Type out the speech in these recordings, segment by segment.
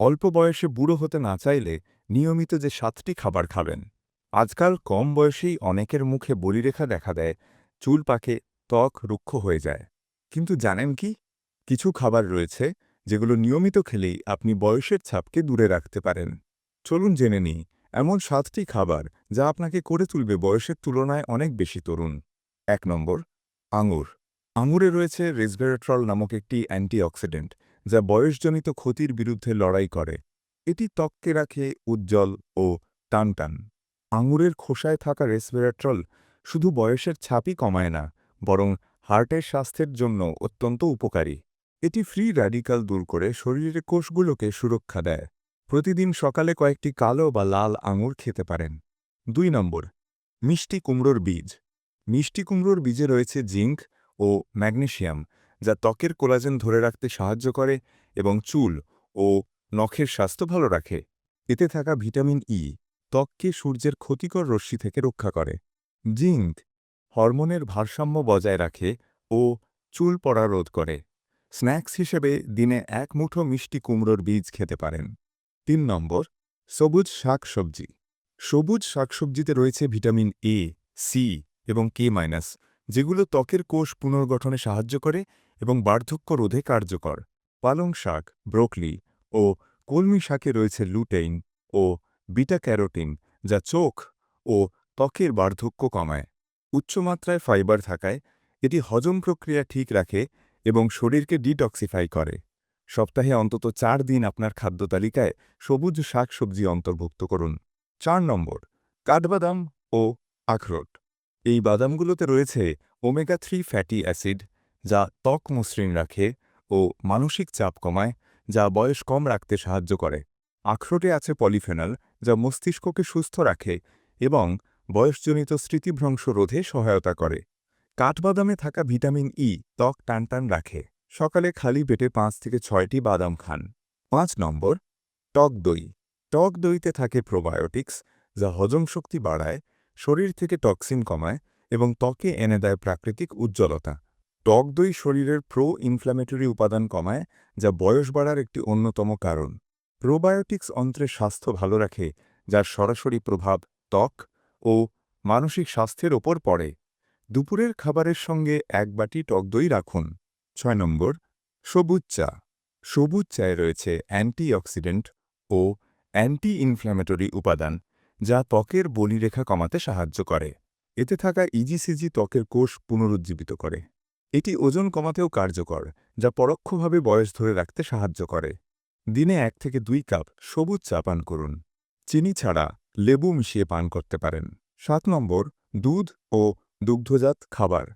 অল্প বয়সে বুড়ো হতে না চাইলে নিয়মিত যে সাতটি খাবার খাবেন। আজকাল কম বয়সেই অনেকের মুখে বলিরেখা দেখা দেয়, চুল পাকে, ত্বক রুক্ষ হয়ে যায়। কিন্তু জানেন কি? কিছু খাবার রয়েছে যেগুলো নিয়মিত খেলেই আপনি বয়সের ছাপকে দূরে রাখতে পারেন। চলুন জেনে নিই, এমন সাতটি খাবার যা আপনাকে করে তুলবে বয়সের তুলনায় অনেক বেশি তরুণ। এক নম্বর, আঙুর। আঙুরে রয়েছে রেসভেরাট্রল নামক একটি অ্যান্টিঅক্সিডেন্ট। যা বয়সজনিত ক্ষতির বিরুদ্ধে লড়াই করে। এটি ত্বককে রাখে উজ্জ্বল ও টানটান। আঙুরের খোসায় থাকা রেসভেরাট্রল শুধু বয়সের ছাপই কমায় না, বরং হার্টের স্বাস্থ্যের জন্য অত্যন্ত উপকারী। এটি ফ্রি র্যাডিক্যাল দূর করে শরীরের কোষগুলোকে সুরক্ষা দেয়। প্রতিদিন সকালে কয়েকটি কালো বা লাল আঙুর খেতে পারেন। দুই নম্বর, মিষ্টি কুমড়োর বীজ। মিষ্টি কুমড়োর বীজে রয়েছে জিঙ্ক ও ম্যাগনেসিয়াম। যা ত্বকের কোলাজেন ধরে রাখতে সাহায্য করে এবং চুল ও নখের স্বাস্থ্য ভালো রাখে। এতে থাকা ভিটামিন ই ত্বককে সূর্যের ক্ষতিকর রশ্মি থেকে রক্ষা করে। জিঙ্ক হরমোনের ভারসাম্য বজায় রাখে ও চুল পড়া রোধ করে। স্ন্যাক্স হিসেবে দিনে এক মুঠো মিষ্টি কুমড়োর বীজ খেতে পারেন। তিন নম্বর, সবুজ শাকসবজি। সবুজ শাকসবজিতে রয়েছে ভিটামিন এ সি এবং কে মাইনাস, যেগুলো ত্বকের কোষ পুনর্গঠনে সাহায্য করে এবং বার্ধক্য রোধে কার্যকর। পালং শাক, ব্রোকলি ও কলমি শাকে রয়েছে লুটেইন ও বিটা ক্যারোটিন, যা চোখ ও ত্বকের বার্ধক্য কমায়। উচ্চমাত্রায় ফাইবার থাকায় এটি হজম প্রক্রিয়া ঠিক রাখে এবং শরীরকে ডিটক্সিফাই করে। সপ্তাহে অন্তত চার দিন আপনার খাদ্য তালিকায় সবুজ শাকসবজি অন্তর্ভুক্ত করুন। চার নম্বর, কাঠবাদাম ও আখরোট। এই বাদামগুলোতে রয়েছে ওমেগা থ্রি ফ্যাটি অ্যাসিড যা ত্বক মসৃণ রাখে ও মানসিক চাপ কমায়, যা বয়স কম রাখতে সাহায্য করে। আখরোটে আছে পলিফেনল, যা মস্তিষ্ককে সুস্থ রাখে এবং বয়সজনিত স্মৃতিভ্রংশ রোধে সহায়তা করে। কাঠবাদামে থাকা ভিটামিন ই ত্বক টানটান রাখে। সকালে খালি পেটে পাঁচ থেকে ছয়টি বাদাম খান। পাঁচ নম্বর, টক দই। টক দইতে থাকে প্রোবায়োটিক্স, যা হজম শক্তি বাড়ায়, শরীর থেকে টক্সিন কমায় এবং ত্বকে এনে দেয় প্রাকৃতিক উজ্জ্বলতা। টক দই শরীরের প্রো ইনফ্ল্যামেটরি উপাদান কমায়, যা বয়স বাড়ার একটি অন্যতম কারণ। প্রোবায়োটিক্স অন্ত্রের স্বাস্থ্য ভালো রাখে, যার সরাসরি প্রভাব ত্বক ও মানসিক স্বাস্থ্যের ওপর পড়ে। দুপুরের খাবারের সঙ্গে এক বাটি টক দই রাখুন। ছয় নম্বর, সবুজ চা। সবুজ চায়ে রয়েছে অ্যান্টিঅক্সিডেন্ট ও অ্যান্টি ইনফ্ল্যামেটরি উপাদান, যা ত্বকের বলিরেখা কমাতে সাহায্য করে। এতে থাকা ইজিসিজি ত্বকের কোষ পুনরুজ্জীবিত করে। এটি ওজন কমাতেও কার্যকর, যা পরোক্ষভাবে বয়স ধরে রাখতে সাহায্য করে। দিনে এক থেকে দুই কাপ সবুজ চা পান করুন। চিনি ছাড়া লেবু মিশিয়ে পান করতে পারেন। সাত নম্বর, দুধ ও দুগ্ধজাত খাবার।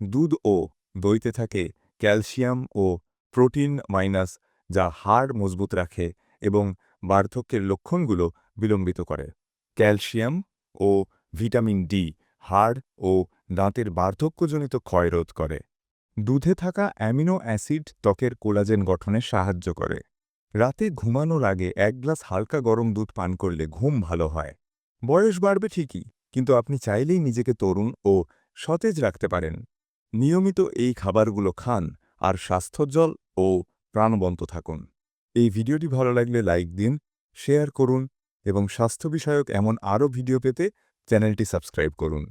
দুধ ও দইতে থাকে ক্যালসিয়াম ও প্রোটিন মাইনাস, যা হাড় মজবুত রাখে এবং বার্ধক্যের লক্ষণগুলো বিলম্বিত করে। ক্যালসিয়াম ও ভিটামিন ডি, হাড় ও দাঁতের বার্ধক্যজনিত ক্ষয় রোধ করে। দুধে থাকা অ্যামিনো অ্যাসিড ত্বকের কোলাজেন গঠনে সাহায্য করে। রাতে ঘুমানোর আগে এক গ্লাস হালকা গরম দুধ পান করলে ঘুম ভালো হয়। বয়স বাড়বে ঠিকই, কিন্তু আপনি চাইলেই নিজেকে তরুণ ও সতেজ রাখতে পারেন। নিয়মিত এই খাবারগুলো খান আর স্বাস্থ্যোজ্জ্বল ও প্রাণবন্ত থাকুন। এই ভিডিওটি ভালো লাগলে লাইক দিন, শেয়ার করুন এবং স্বাস্থ্য বিষয়ক এমন আরও ভিডিও পেতে চ্যানেলটি সাবস্ক্রাইব করুন।